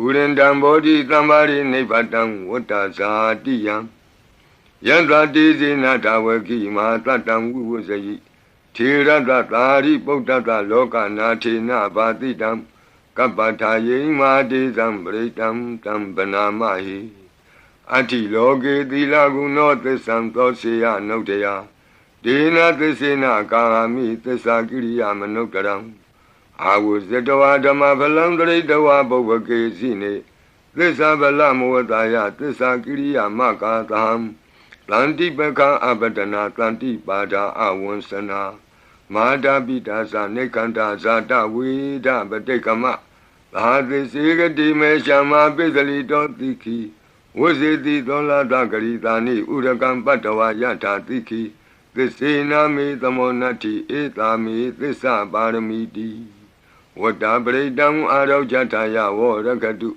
ဝုရင်တံဘောဓိသမ္ပါရိနိဗ္ဗတံဝတ္တဇာတိယံယန္တတိဇေနတာဝကိမဟာတတံဝိဝဇယိထေရတသာရိပုတ္တတလောကနာထေနဘာတိတံကပ္ပထာယိမာတိသံပရိတံတံပနာမဟိအတ္တိလောကေသီလဂုဏောသစ္ဆံသောစေယနုတ္တယဒေနသစ္စေနကာမိသစ္စာကိရိယာမနုတ္တရံ အာဝဇတဝါဓမ္မဖလံတရိတဝါပုဗ္ဗကေစီနေသစ္စာဗလမောတာယသစ္စာကိရိယာမကာသံတန္တိပကံအပဒနာတန္တိပါဒာအဝန္စနာမာတာပိတာသနေကန္တာဇာတဝေဒပတိကမသာသစေကတိမေရှမပိစလိတောတိခိဝဇေတိသောလာတဂရိတာနိဥရကံပတ္တဝယထာတိခိသစ္စေနာမေသမောနတ္တိဧတာမေသစ္စာပါရမီတိ ဝတ္တပရိတံအာရောကြထာယဝရကတု